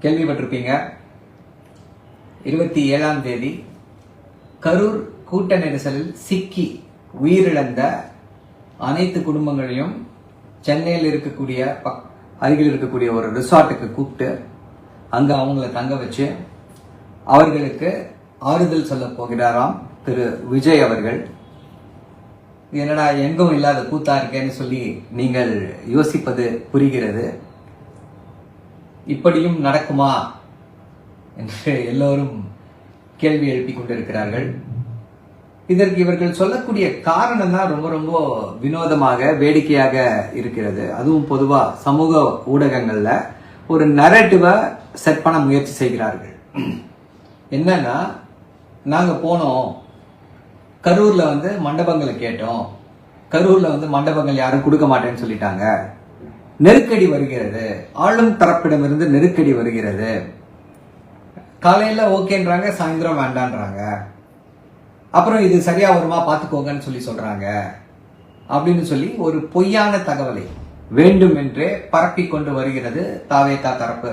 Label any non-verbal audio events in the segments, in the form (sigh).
கேள்விப்பட்டிருப்பீங்க. இருபத்தி ஏழாம் தேதி கரூர் கூட்ட நெரிசலில் சிக்கி உயிரிழந்த அனைத்து குடும்பங்களையும் சென்னையில் இருக்கக்கூடிய பக்- அருகில் இருக்கக்கூடிய ஒரு ரிசார்ட்டுக்கு கூப்பிட்டு அங்கே அவங்கள தங்க வச்சு அவர்களுக்கு ஆறுதல் சொல்ல போகிறாராம் திரு விஜய் அவர்கள். என்னடா எங்கும் இல்லாத கூத்தா இருக்கேன்னு சொல்லி நீங்கள் யோசிப்பது புரிகிறது. இப்படியும் நடக்குமா? என்று எல்லோரும் கேள்வி எழுப்பி கொண்டிருக்கிறார்கள். இதற்கு இவர்கள் சொல்லக்கூடிய காரணம் தான் ரொம்ப ரொம்ப வினோதமாக வேடிக்கையாக இருக்கிறது. அதுவும் பொதுவாக சமூக ஊடகங்களில் ஒரு நரேட்டிவை செட் பண்ண முயற்சி செய்கிறார்கள். என்னன்னா நாங்கள் போனோம். கரூரில் வந்து மண்டபங்களை கேட்டோம். கரூரில் வந்து மண்டபங்கள் யாரும் கொடுக்க மாட்டேன்னு சொல்லிட்டாங்க. நெருக்கடி வருகிறது. ஆளும் தரப்பிடமிருந்து நெருக்கடி வருகிறது. காலையில் ஓகேன்றாங்க சாயந்தரம் வேண்டான்றாங்க. அப்புறம் இது சரியாக வருமா பார்த்துக்கோங்கன்னு சொல்லி சொல்கிறாங்க அப்படின்னு சொல்லி ஒரு பொய்யான தகவலை வேண்டும் என்றே பரப்பி கொண்டு வருகிறது தாவேகா தரப்பு.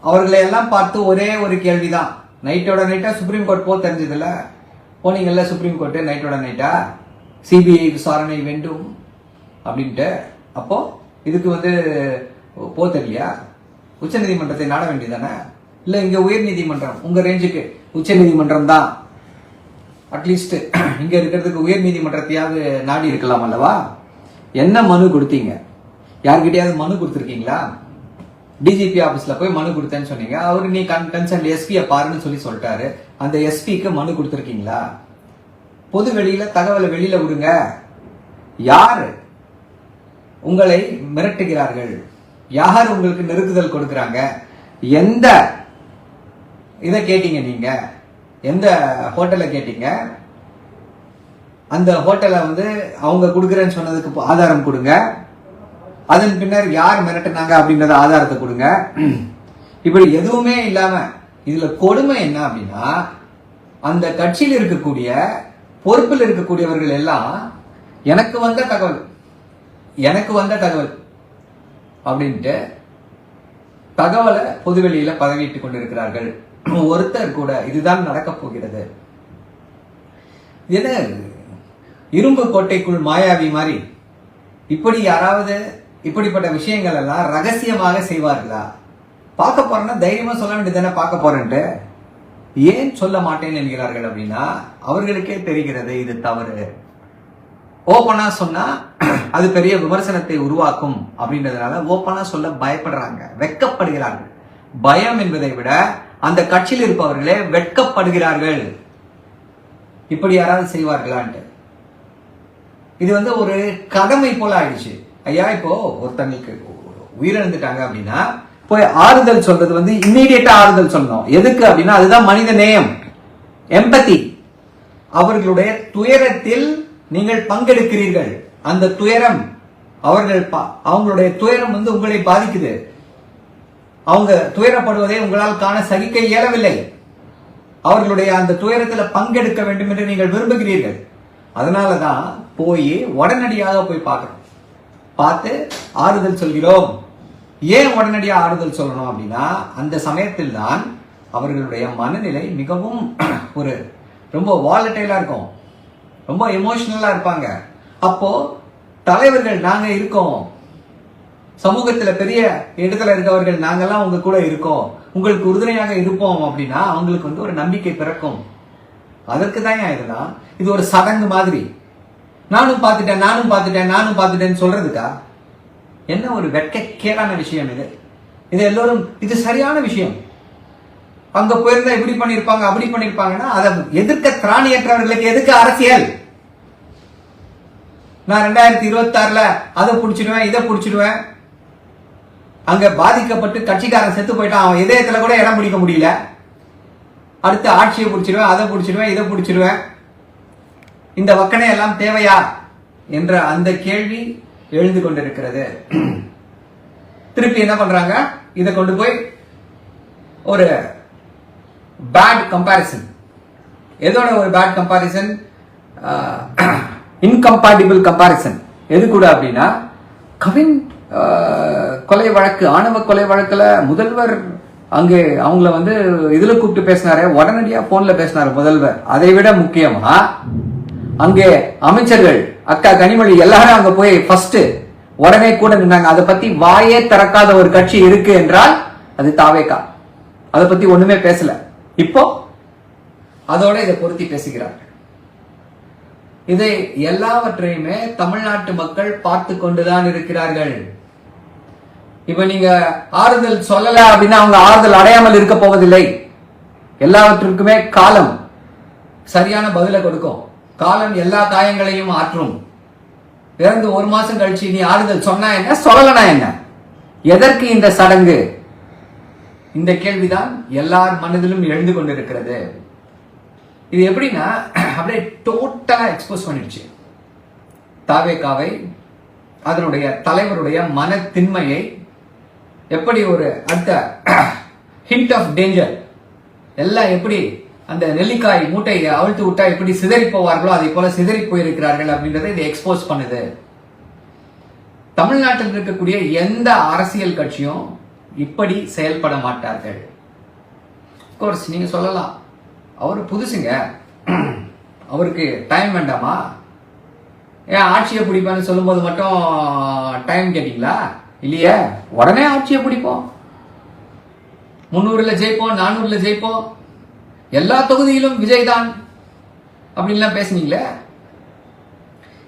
அவர்களை எல்லாம் பார்த்து ஒரே ஒரு கேள்விதான். நைட்டோட நைட்டா சுப்ரீம் கோர்ட் போ தெரிஞ்சதில்ல. போனீங்கல்ல சுப்ரீம் கோர்ட்டு நைட்டோட நைட்டா? சிபிஐ விசாரணை வேண்டும் அப்படின்ட்டு. அப்போது இதுக்கு வந்து போ தெரியலையா உச்சநீதிமன்றத்தை நாட வேண்டியதானே? இல்லை இங்கே உயர் நீதிமன்றம் உங்கள் ரேஞ்சுக்கு உச்சநீதிமன்றம் தான். அட்லீஸ்ட் (clears throat) இங்கே இருக்கிறதுக்கு உயர் நீதிமன்றத்தையாவது நாடி இருக்கலாம் அல்லவா? என்ன மனு கொடுத்தீங்க? யார்கிட்டயாவது மனு கொடுத்துருக்கீங்களா? டிஜிபி ஆஃபீஸில் போய் மனு கொடுத்தேன்னு சொன்னீங்க. அவர் நீ கன் கன்சர்ன் எஸ்பியை பாருன்னு சொல்லி சொல்லிட்டாரு. அந்த எஸ்பிக்கு மனு கொடுத்துருக்கீங்களா? பொது வெளியில் தகவலை வெளியில் விடுங்க. யாரு? உங்களை மிரட்டுகிறார்கள். யார் உங்களுக்கு நெருக்குதல் கொடுக்குறாங்க? எந்த இதை கேட்டீங்க நீங்க? எந்த ஹோட்டலை கேட்டீங்க? அந்த ஹோட்டலை வந்து அவங்க கொடுக்குறேன்னு சொன்னதுக்கு ஆதாரம் கொடுங்க. அதன் பின்னர் யார் மிரட்டுனாங்க அப்படின்றத ஆதாரத்தை கொடுங்க. இப்படி எதுவுமே இல்லாம இதுல கொடுமை என்ன அப்படின்னா அந்த கட்சியில் இருக்கக்கூடிய பொறுப்பில் இருக்கக்கூடியவர்கள் எல்லாம் எனக்கு வந்த தகவல். எனக்கு வந்த தகவல் அப்படின்ட்டு தகவலை பொதுவெளியில பதவியிட்டுக் கொண்டிருக்கிறார்கள். ஒருத்தர் கூட இதுதான் நடக்கப் போகிறது. என்ன இரும்பு கோட்டைக்குள் மாயாவி மாதிரி. இப்படி யாராவது இப்படிப்பட்ட விஷயங்கள் எல்லாம் ரகசியமாக செய்வார்களா? பார்க்க போறேன்னா தைரியமா சொல்ல வேண்டியதானே பார்க்க போறேன்ட்டு. ஏன் சொல்ல மாட்டேன் என்கிறார்கள் அப்படின்னா அவர்களுக்கே தெரிகிறது இது தவறு. ஓப்பனாக சொன்னால் அது பெரிய விமர்சனத்தை உருவாக்கும் அப்படின்றதுனால ஓப்பனாக சொல்ல பயப்படுறாங்க வெட்கப்படுகிறார்கள் பயம் என்பதை விட அந்த கட்சியில் இருப்பவர்களே வெட்கப்படுகிறார்கள். இப்படி யாராவது செய்வார்களான்ட்டு. இது வந்து ஒரு கடமை போல ஆயிடுச்சு. ஐயா இப்போ ஒருத்தங்களுக்கு உயிரிழந்துட்டாங்க அப்படின்னா போய் ஆறுதல் சொல்றது வந்து இம்மீடியட்டா ஆறுதல் சொல்லணும். எதுக்கு அப்படின்னா அதுதான் மனித நேயம். எம்பத்தி அவர்களுடைய துயரத்தில் நீங்கள் பங்கெடுக்கிறீர்கள். அந்த துயரம் அவர்கள் பா- அவங்களுடைய துயரம் வந்து உங்களை பாதிக்குது. அவங்க துயரப்படுவதை உங்களால் காண சகிக்க இயலவில்லை. அவர்களுடைய அந்த துயரத்தில் பங்கெடுக்க வேண்டும் என்று நீங்கள் விரும்புகிறீர்கள். அதனாலதான் போய் உடனடியாக போய் பார்க்கணும். பார்த்து ஆறுதல் சொல்கிறோம். ஏன் உடனடியாக ஆறுதல் சொல்லணும் அப்படின்னா அந்த சமயத்தில் தான் அவர்களுடைய மனநிலை மிகவும் ஒரு ரொம்ப வாலட்டைலாக இருக்கும். ரொம்ப எமோஷனலா இருப்பாங்க. அப்போ தலைவர்கள் நாங்க இருக்கோம். சமூகத்துல பெரிய இடத்துல இருக்கவர்கள் நாங்கெல்லாம் உங்க கூட இருக்கோம். உங்களுக்கு உறுதுணையாக இருப்போம் அப்படின்னா அவங்களுக்கு வந்து ஒரு நம்பிக்கை பிறக்கும். அதற்கு தான் இதெல்லாம் இது ஒரு சடங்கு மாதிரி. நானும் பார்த்துட்டேன் நானும் பார்த்துட்டேன் நானும் பார்த்துட்டேன்னு சொல்றதுக்கா? என்ன ஒரு வெட்கக்கேடான விஷயம் இது. இது எல்லோரும் இது சரியான விஷயம். அங்க போயிருந்தா இப்படி பண்ணிருப்பாங்க அப்படி பண்ணிருப்பாங்கன்னா அதை எதிர்க்க திராணியற்றவர்களுக்கு எதுக்கு அரசியல்? நான் ரெண்டாயிரத்தி இருபத்தி ஆறுல அதை பிடிச்சிடுவேன் இதை பிடிச்சிடுவேன். அங்க பாதிக்கப்பட்டு கட்சிக்காரன் செத்து போயிட்டான் அவன் இதயத்துல கூட இடம் பிடிக்க முடியல. அடுத்து ஆட்சியை பிடிச்சிடுவேன் அதை பிடிச்சிடுவேன் இதை பிடிச்சிடுவேன். இந்த வக்கனை எல்லாம் தேவையா? என்ற அந்த கேள்வி எழுந்து கொண்டிருக்கிறது. திருப்பி என்ன பண்றாங்க? இதை கொண்டு போய் ஒரு பேட் கம்பாரிசன் எதோட ஒரு பேட் கம்பாரிசன் இன்கம்பாட்டிபிள் கம்பாரிசன் எது கூட அப்படின்னா கவின் கொலை வழக்கு ஆணவ கொலை வழக்கில் முதல்வர் அங்கே அவங்கள வந்து இதில் கூப்பிட்டு பேசினாரு உடனடியாக ஃபோனில் பேசினார் முதல்வர். அதை விட முக்கியமா அங்கே அமைச்சர்கள் அக்கா கனிமொழி எல்லாரும் அங்கே போய் ஃபர்ஸ்ட் உடனே கூட நின்னாங்க. அதை பத்தி வாயே திறக்காத ஒரு கட்சி இருக்கு என்றால் அது தாவேக்கா அதை பத்தி ஒண்ணுமே பேசலை. இப்போ அதோட இதை பொருத்தி பேசுகிறார்கள் இதை எல்லாவற்றையுமே தமிழ்நாட்டு மக்கள் பார்த்து கொண்டுதான் இருக்கிறார்கள். இப்ப நீங்க ஆறுதல் சொல்லல அப்படின்னா அவங்க ஆறுதல் அடையாமல் இருக்க போவதில்லை. எல்லாவற்றிற்குமே காலம் சரியான பதிலை கொடுக்கும். காலம் எல்லா காயங்களையும் ஆற்றும். இறந்து ஒரு மாசம் கழிச்சு நீ ஆறுதல் சொன்னா என்ன? சொல்லலனா என்ன? எதற்கு இந்த சடங்கு? இந்த கேள்விதான் எல்லார் மனதிலும் எழுந்து கொண்டிருக்கிறது. இது எப்படின்னா அப்படியே டோட்டலா எக்ஸ்போஸ் பண்ணிடுச்சு. தாவேகாவை அதனுடைய தலைவருடைய மன திண்மையை எப்படி ஒரு அடுத்த ஹிண்ட் ஆஃப் டேஞ்சர் எல்லாம் எப்படி அந்த நெல்லிக்காய் மூட்டையை அவிழ்த்து விட்டா எப்படி சிதறி போவார்களோ அதை போல சிதறி போயிருக்கிறார்கள் அப்படின்றத இதை எக்ஸ்போஸ் பண்ணுது. தமிழ்நாட்டில் இருக்கக்கூடிய எந்த அரசியல் கட்சியும் இப்படி செயல்பட மாட்டார்கள். கோர்ஸ் நீங்க சொல்லலாம். அவர் புதுசுங்க. அவருக்கு டைம் வேண்டாமா? ஏன் ஆட்சியை பிடிப்பேன்னு சொல்லும்போது மட்டும் டைம் கேட்டீங்களா? இல்லையே? உடனே ஆட்சியை பிடிப்போம். முன்னூறுல ஜெயிப்போம் நானூறுல ஜெயிப்போம். எல்லா தொகுதியிலும் விஜய் தான் அப்படின்லாம் பேசுனீங்களே?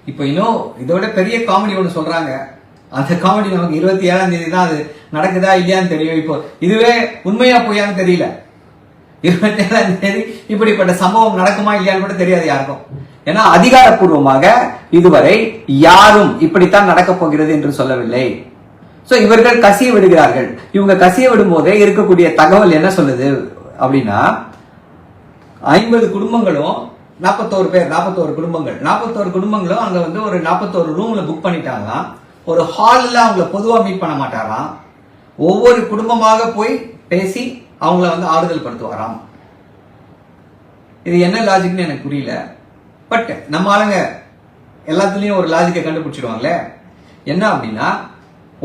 இப்போ இன்னும் இதோட பெரிய காமெடி ஒன்று சொல்றாங்க. அந்த காமெடி நமக்கு இருபத்தி ஏழாம் தேதி தான் அது நடக்குதா இல்லையான்னு தெரியும் இப்போ இதுவே உண்மையா பொய்யான்னு தெரியல. இருபத்தி ஏழாம் தேதி இப்படிப்பட்ட சம்பவம் நடக்குமா இல்லையான்னு கூட தெரியாது யாருக்கும். ஏன்னா அதிகாரப்பூர்வமாக இதுவரை யாரும் இப்படித்தான் நடக்கப் போகிறது என்று சொல்லவில்லை. சோ இவர்கள் கசிய விடுகிறார்கள். இவங்க கசிய விடும் போதே இருக்கக்கூடிய தகவல் என்ன சொல்லுது அப்படின்னா ஐம்பது குடும்பங்களும் நாற்பத்தோரு பேர் நாற்பத்தோரு குடும்பங்கள். நாற்பத்தோரு குடும்பங்களும் அங்க வந்து ஒரு நாற்பத்தோரு ரூம்ல புக் பண்ணிட்டாங்களாம். ஒரு ஹாலில் அவங்கள பொதுவாக மீட் பண்ண மாட்டாராம். ஒவ்வொரு குடும்பமாக போய் பேசி அவங்கள வந்து ஆறுதல் படுத்துவாராம். இது என்ன லாஜிக்னு எனக்கு புரியல. பட் நம்ம ஆளுங்க எல்லாத்துலேயும் ஒரு லாஜிக்கை கண்டுபிடிச்சிடுவாங்களே. என்ன அப்படின்னா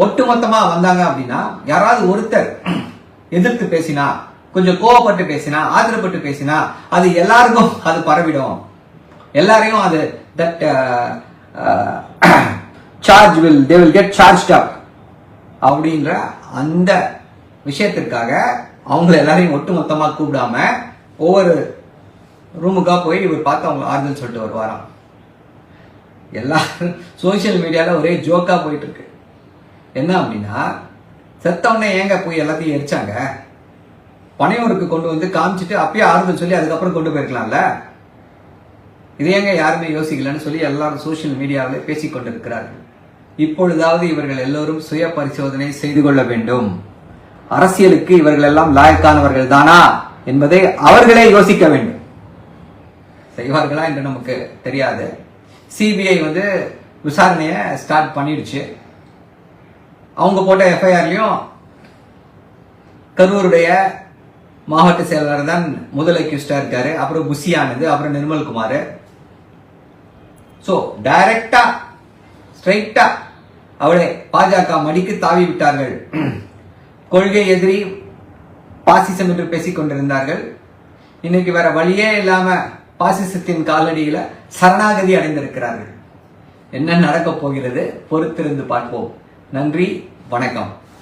ஒட்டுமொத்தமா வந்தாங்க அப்படின்னா யாராவது ஒருத்தர் எதிர்த்து பேசினா கொஞ்சம் கோவப்பட்டு பேசினா ஆதரப்பட்டு பேசினா அது எல்லாருக்கும் அது பரவிடும். எல்லாரையும் அது that charge will they will get charge up அப்படின்ற அந்த விஷயத்திற்காக அவங்கள எல்லாரையும் ஒட்டுமொத்தமாக கூப்பிடாம ஒவ்வொரு ரூமுக்காக போய் இவர் பார்த்து அவங்க ஆறுதல் சொல்லிட்டு வருவாராம். எல்லாரும் சோஷியல் மீடியால ஒரே ஜோக்கா போயிட்டு இருக்கு என்ன அப்படின்னா செத்தவொடனே ஏங்க போய் எல்லாத்தையும் எரிச்சாங்க? பனையூருக்கு கொண்டு வந்து காமிச்சிட்டு அப்பயே ஆறுதல் சொல்லி அதுக்கப்புறம் கொண்டு போயிருக்கலாம்ல? இது ஏங்க யாருமே யோசிக்கலன்னு சொல்லி எல்லாரும் சோஷியல் மீடியாவில் பேசிக்கொண்டு கொண்டிருக்கிறார்கள் இப்பொழுதாவது இவர்கள் எல்லோரும் சுய பரிசோதனை செய்து கொள்ள வேண்டும். அரசியலுக்கு இவர்கள் எல்லாம் லாயக்கானவர்கள் தானா என்பதை அவர்களே யோசிக்க வேண்டும். செய்வார்களா என்று நமக்கு தெரியாது. சிபிஐ வந்து விசாரணையை ஸ்டார்ட் பண்ணிடுச்சு. அவங்க போட்ட எஃப்ஐஆர்லயும் கரூருடைய மாவட்ட செயலாளர் தான் முதல் அக்யூஸ்டா இருக்காரு. அப்புறம் புஷியானது அப்புறம் நிர்மல்குமார். ஸோ டைரக்டா ஸ்ட்ரைட்டா அவளை பாஜக மடிக்கு தாவி விட்டார்கள் (clears throat) கொள்கை எதிரி பாசிசம் என்று பேசிக் கொண்டிருந்தார்கள். இன்னைக்கு வேற வழியே இல்லாம பாசிசத்தின் காலடியில சரணாகதி அடைந்திருக்கிறார்கள். என்ன நடக்கப் போகிறது? பொறுத்திருந்து பார்ப்போம். நன்றி வணக்கம்.